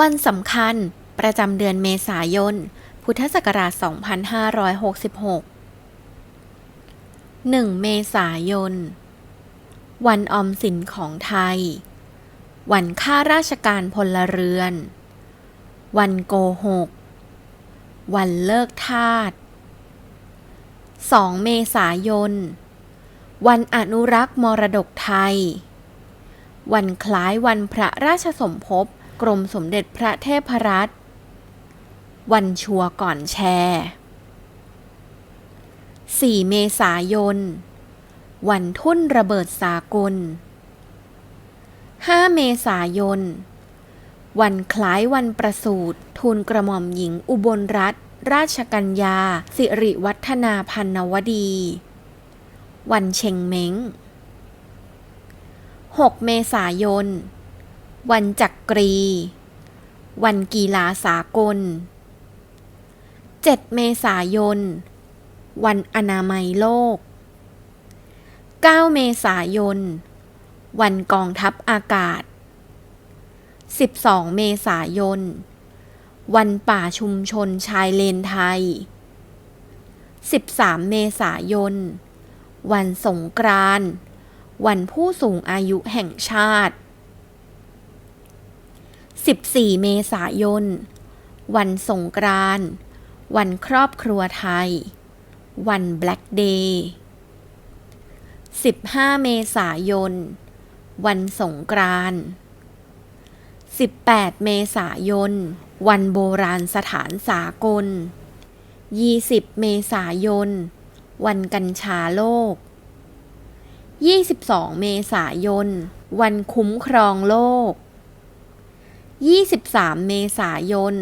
วันสำคัญ ประจำเดือนเมษายน พุทธศักราช 2566 1 เมษายน วันออมสินของไทย วันข้าราชการพลเรือน วันโกหก วันเลิกทาส 2 เมษายน วันอนุรักษ์มรดกไทย วันคล้ายวันพระราชสมภพ กรมสมเด็จพระเทพรัตน์วันชัวก่อนแชร์ 4 เมษายน วันทุ่นระเบิดสากล 5 เมษายน วันคล้ายวันประสูติทูลกระหม่อมหญิงอุบลรัตนราชกัญญา สิริวัฒนาพันนวดี วันเชงเม้ง 6 เมษายน วันจักรี วันกีฬาสากล 7 เมษายน วันอนามัยโลก 9 เมษายน วันกองทัพอากาศ 12 เมษายน วันป่าชุมชนชายเลนไทย 13 เมษายน วันสงกรานต์ วันผู้สูงอายุแห่งชาติ 14 เมษายน วันสงกรานต์วันครอบครัวไทย วันแบล็กเดย์ 15 เมษายน วันสงกรานต์ 18 เมษายน วันโบราณสถานสากล 20 เมษายน วันกัญชาโลก 22 เมษายน วันคุ้มครองโลก 23 เมษายน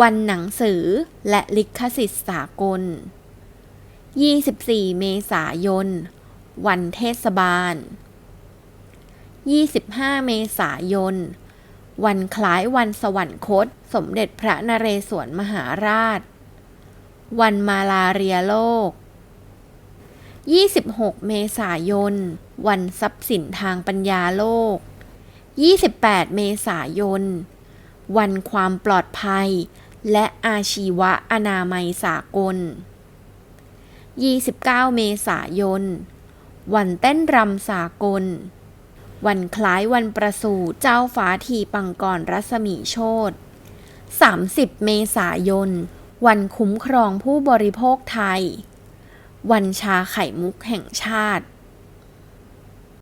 วันหนังสือและลิขสิทธิ์สากล 24 เมษายน วันเทศบาล 25 เมษายน วันคล้ายวันสวรรคต สมเด็จพระนเรศวรมหาราช วันมาลาเรียโลก 26 เมษายน วันทรัพย์สินทางปัญญาโลก 28 เมษายน วันความปลอดภัย และอาชีวะอนามัยสากล 29 เมษายน วันเต้นรำสากล วันคล้ายวันประสูติเจ้าฟ้าทีปังกรรัศมีโชต30 เมษายน วันคุ้มครองผู้บริโภคไทย วันชาไข่มุกแห่งชาติ